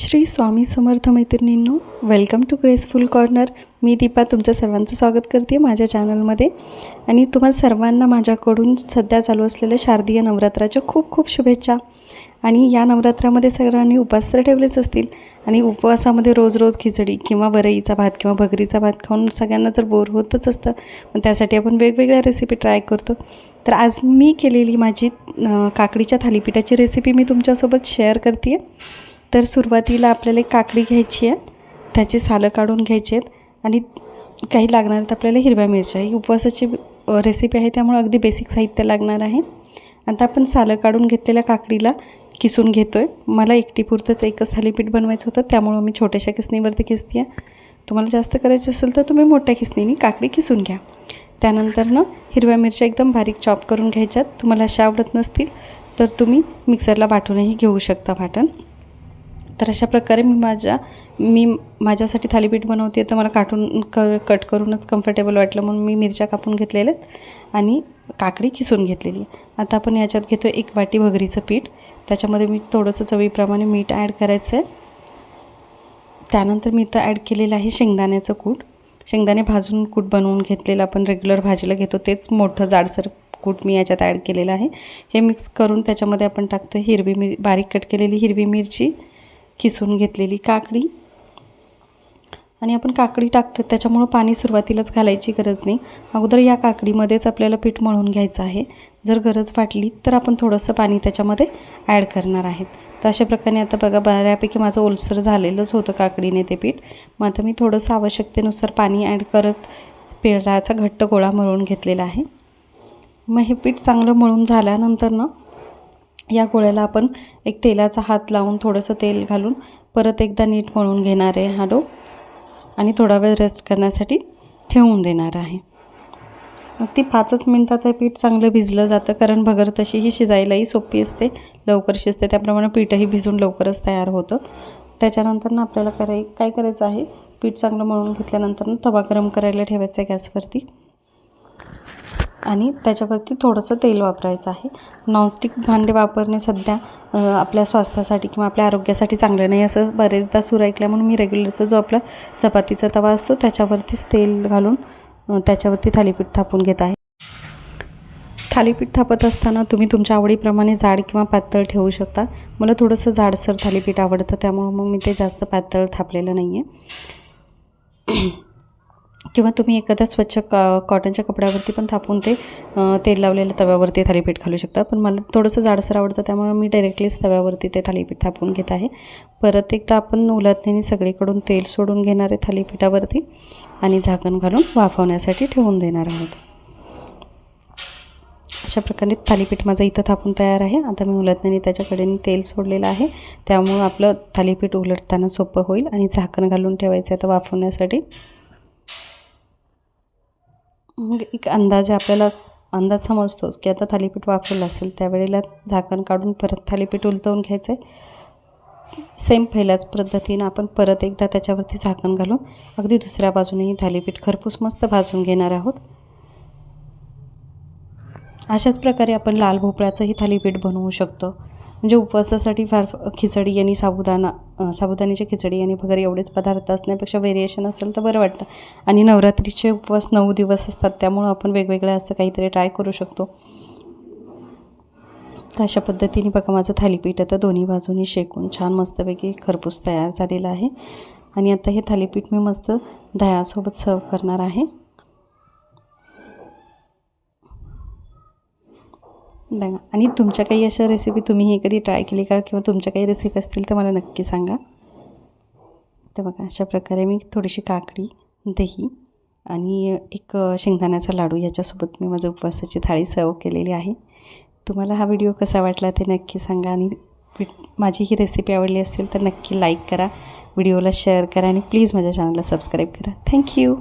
श्री स्वामी समर्थ मैत्रिणींनो welcome to graceful corner मी दीपा तुमचं सर्वांचं स्वागत करते माझ्या चॅनलमध्ये आणि तुम्हा सर्वांना माझ्याकडून सध्या चालू असलेल्या शारदीय नवरात्राच्या खूप खूप शुभेच्छा. आणि या नवरात्रामध्ये सगळ्यांनी उपवास तर ठेवलेच असतील. आणि उपवासामध्ये रोज रोज खिचडी किंवा वरईचा भात किंवा भगरीचा भात खाऊन सगळ्यांना जर बोर होतच असतं मग त्यासाठी आपण वेगवेगळ्या रेसिपी ट्राय करतो. तर आज मी केलेली माझी काकडीच्या थालीपीठाची रेसिपी मी तुमच्यासोबत शेअर करते आहे तर सुरुवातीला आपल्याला एक काकडी घ्यायची आहे. त्याचे सालं काढून घ्यायचे आहेत. आणि काही लागणार आहेत आपल्याला हिरव्या मिरच्या. ही उपवासाची रेसिपी आहे त्यामुळे अगदी बेसिक साहित्य लागणार आहे. आता आपण सालं काढून घेतलेल्या काकडीला किसून घेतो आहे मला एकटीपुरतंच एकच थालीपीठ बनवायचं होतं. त्यामुळं मी छोट्याशा किसणीवरती किसते आहे तुम्हाला जास्त करायचं असेल तर तुम्ही मोठ्या किसणीने काकडी किसून घ्या. त्यानंतर ना हिरव्या मिरच्या एकदम बारीक चॉप करून घ्यायच्यात. तुम्हाला अशा आवडत नसतील तर तुम्ही मिक्सरला वाटूनही घेऊ शकता वाटण तर अशा प्रकारे मी माझ्या मी माझ्यासाठी थालीपीठ बनवते तर मला काटून क कट करूनच कम्फर्टेबल वाटलं म्हणून मी मिरच्या कापून घेतलेल्या आहेत आणि काकडी किसून घेतलेली आता आपण याच्यात घेतो एक वाटी भगरीचं पीठ. त्याच्यामध्ये मी थोडंसं चवीप्रमाणे मीठ ॲड करायचं आहे. त्यानंतर मी इथं ॲड केलेलं आहे शेंगदाण्याचं कूट. शेंगदाणे भाजून कूट बनवून घेतलेलं आपण रेग्युलर भाजीला घेतो. तेच मोठं जाडसर कूट मी याच्यात ॲड केलेलं आहे. हे मिक्स करून त्याच्यामध्ये आपण टाकतो हिरवी मिर बारीक कट केलेली हिरवी मिरची. किसून घेतलेली काकडी. आणि आपण काकडी टाकतो त्याच्यामुळं पाणी सुरुवातीलाच घालायची गरज नाही. अगोदर या काकडीमध्येच आपल्याला पीठ मळून घ्यायचं आहे. जर गरज वाटली तर आपण थोडंसं पाणी त्याच्यामध्ये ॲड करणार आहेत. तर अशा प्रकारे आता बघा बऱ्यापैकी माझं ओलसर झालेलंच होतं काकडीने ते पीठ. मग आता मी थोडंसं आवश्यकतेनुसार पाणी ॲड करत पिठाचा घट्ट गोळा मळून घेतलेला आहे. मग हे पीठ चांगलं मळून झाल्यानंतर ना या गोळ्याला आपण एक तेलाचा हात लावून थोडंसं तेल घालून परत एकदा नीट मळून घेणार आहे हा डो. आणि थोडा वेळ रेस्ट करण्यासाठी ठेवून देणार आहे. अगदी ती पाचच मिनटात हे पीठ चांगलं भिजलं जातं कारण भगर तशी ही शिजायलाही सोपी असते लवकर शिजते त्याप्रमाणे पीठही भिजून लवकरच तयार होतं. त्याच्यानंतर ना आपल्याला कराय काय करायचं आहे? पीठ चांगलं मळून घेतल्यानंतर ना तवा गरम करायला ठेवायचा आहे गॅसवरती. आणि त्याच्यावरती थोडंसं तेल वापरायचं आहे. नॉनस्टिक भांडे वापरणे सध्या आपल्या स्वास्थ्यासाठी किंवा आपल्या आरोग्यासाठी चांगलं नाही असं बरेचदा सूर ऐकल्या म्हणून मी रेग्युलरचा जो आपला चपातीचा तवा असतो त्याच्यावरतीच तेल घालून त्याच्यावरती थालीपीठ थापून घेत आहे. थालीपीठ थापत असताना तुम्ही तुमच्या आवडीप्रमाणे जाड किंवा पातळ ठेवू शकता. मला थोडंसं जाडसर थालीपीठ आवडतं त्यामुळं मग मी ते जास्त पातळ थापलेलं नाही आहे किंवा तुम्ही एखाद्या स्वच्छ का कॉटनच्या कपड्यावरती पण थापून ते तेल लावलेल्या तव्यावरती थालीपीठ घालू शकता. पण मला थोडंसं जाडसर आवडतं त्यामुळे मी डायरेक्टलीच तव्यावरती ते थालीपीठ थापून घेत आहे. परत एकदा आपण उलटण्याने सगळीकडून तेल सोडून घेणार आहे थालीपीठावरती आणि झाकण घालून वाफवण्यासाठी ठेवून देणार आहोत. अशा प्रकारे थालीपीठ माझं इथं थापून तयार आहे. आता मी उलटण्याने त्याच्याकडेने तेल सोडलेलं आहे. त्यामुळं आपलं थालीपीठ उलटताना सोपं होईल आणि झाकण घालून ठेवायचं आहे आता वाफवण्यासाठी. मग एक अंदाजे आपल्याला अंदाज समजतोच की आता थालीपीठ वापरलं असेल त्यावेळेला झाकण काढून परत थालीपीठ उलटवून घ्यायचं आहे सेम पहिल्याच पद्धतीनं आपण परत एकदा त्याच्यावरती झाकण घालून अगदी दुसऱ्या बाजूनेही थालीपीठ खरपूस मस्त भाजून घेणार आहोत. अशाच प्रकारे आपण लाल भोपळ्याचंही थालीपीठ बनवू शकतो. म्हणजे उपवासासाठी फार खिचडी आणि साबुदाणा साबुदाण्याची खिचडी आणि भगर एवढेच पदार्थ असण्यापेक्षा व्हेरिएशन असेल तर बरं वाटतं. आणि नवरात्रीचे उपवास नऊ दिवस असतात त्यामुळं आपण वेगवेगळ्या असं काहीतरी ट्राय करू शकतो. तर अशा पद्धतीने बघा माझं थालीपीठ आता दोन्ही बाजूनी शेकून छान मस्तपैकी खरपूस तयार झालेलं आहे. आणि आता हे थालीपीठ मी मस्त दह्यासोबत सर्व करणार आहे. बघा. आणि तुमच्या काही अशा रेसिपी तुम्ही हे कधी ट्राय केली का? किंवा तुमच्या काही रेसिपी असतील तर मला नक्की सांगा. तर बघा अशा प्रकारे मी थोडीशी काकडी दही आणि एक शेंगदाण्याचा लाडू याच्यासोबत मी माझं उपवासाची थाळी सर्व केलेली आहे. तुम्हाला हा व्हिडिओ कसा वाटला ते नक्की सांगा आणि वि- माझी ही रेसिपी आवडली असेल तर नक्की लाईक करा. व्हिडिओला शेअर करा आणि प्लीज माझ्या चॅनलला सबस्क्राईब करा. थँक्यू